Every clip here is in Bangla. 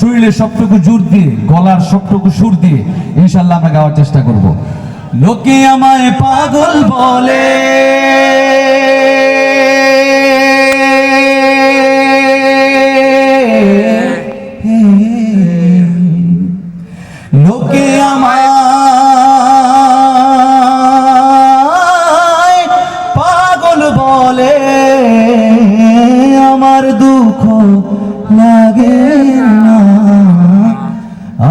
শরীরের সবটুকু জোর দিয়ে, গলার সবটুকু সুর দিয়ে ইনশাল্লাহ আমরা গাওয়ার চেষ্টা করব। লোকে আমায় পাগল বলে। লোকে আমায় লাগে না।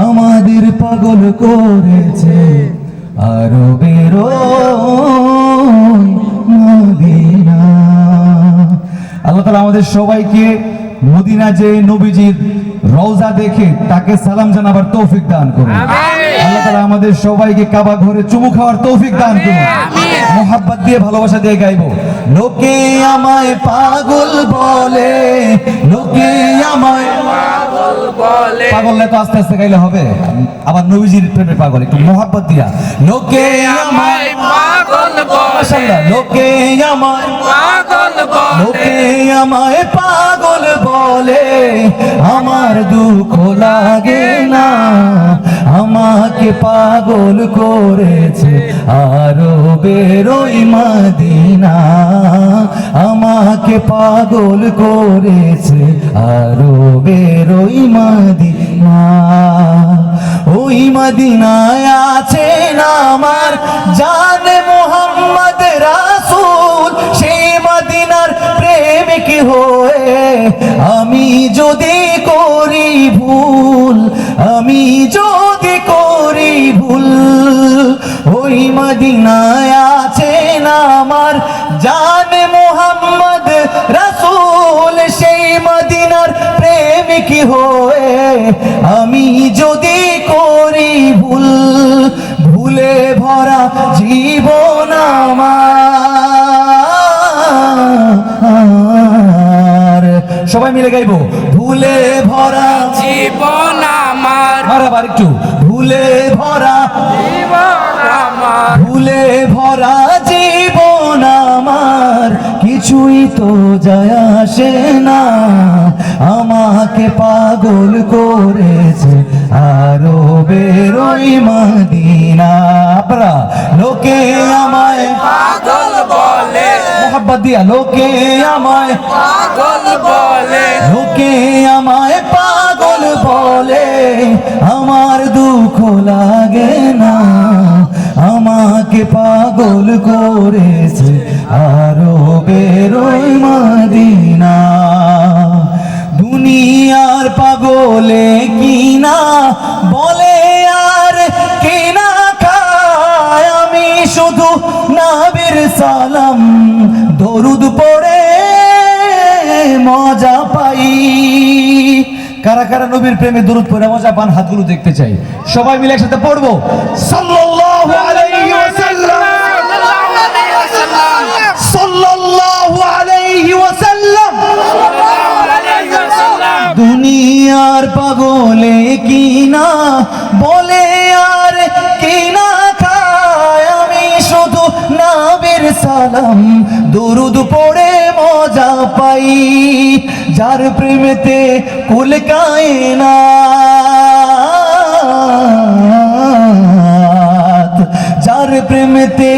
আমাদের পাগল করেছে আরও বেরো আল্লাহ তালা আমাদের সবাইকে মদিনা যে নবীজির রওজা দেখে তাকে সালাম জানাবার তৌফিক দান করুন। আল্লাহ তালা আমাদের সবাইকে কাবা ঘরে চুমু খাওয়ার তৌফিক দান করুন। মোহাব্বত দিয়ে ভালোবাসা দিয়ে গাইবো। লোকে আমায় পাগল বলে লোকে আমায় বলে পাগল তো আস্তে আস্তে গাইলে হবে? আবার নবীজির প্রেমে পাগল একটু মোহাব্বত দিয়া। লোকে আমায় পাগল বলে। লোকে আমায় পাগল বলে। লোকে আমায় পাগল বলে আমার দুঃখ লাগে না। আমাকে পাগল করেছে আরও বেরোই মাদিনা। আমাকে পাগল করেছে আরও বেরোই মাদিনা। ওই মদিনায় আছেন আমার জানে মোহাম্মদ রাসূল? সেই মদিনার প্রেমিক হয়ে আমি যদি করি ভুল, আমি যদি করি মদিনায় আছেন আমার জানে মোহাম্মদ রসুল, সেই মদিনার প্রেমিক হয়ে আমি যদি করি ভুল, ভুলে ভরা জীবন সবাই মিলে গাইবো। ভুলে ভরা। জীবন আমার। আবার একটু। ভুলে ভরা। জীবন আমার। ভুলে ভরা জীবন আমার। কিছুই তো যায় আসে না। আমাকে পাগল করেছে আরও বেরোই মদিনা। আপনারা লোকে আমায় পাগল বলে। মোহাব্বত দিয়া লোকে আমায় পাগল বলে। লোকে আমায় পাগল বলে। আমার দুঃখ লাগে না আমাকে পাগল করেছে আরও বেরোই মাদিনা। দুনিয়ার পাগলে কিনা বলে আর কিনা খায়। আমি শুধু নাবির সালাম কারা কারা নবীর প্রেমে দরুদ পড়ে মজা পান, হাতগুলো দেখতে চাই। সবাই মিলে একসাথে পড়ব। দুনিয়ার পাগলে কিনা, বলে আর কিনা খায়। আমি শুধু নাবের সালাম, দুরুদ পড়ে মজা পাই যার প্রেমেতে কুল কায়না যার প্রেমেতে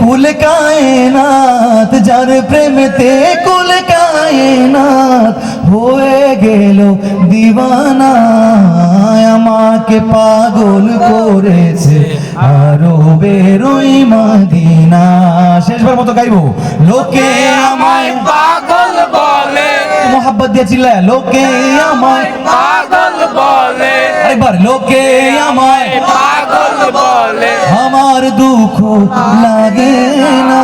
কুল কায়নাত যার প্রেমেতে কুল কায়নাত হয়ে গেল দিবানা আমাকে পাগল করেছে আরও বেরোই মাদিনা। শেষবার মতো গাইবো লোকে আমায় পাগল বলে? মোহাব্বত দিয়ে চিল্লায় লোকে আমায় পাগল বলে? আরেকবার লোকে আমায় পাগল বলে? আমার দুঃখ লাগে না।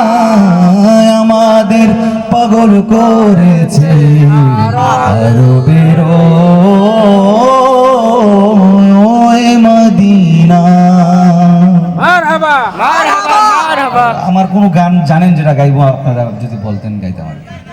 আমাদের পাগল করেছে আরও বেরো মদিনা। আমার কোনো গান জানেন যেটা গাইবো আপনারা যদি বলতেন গাইতে কি।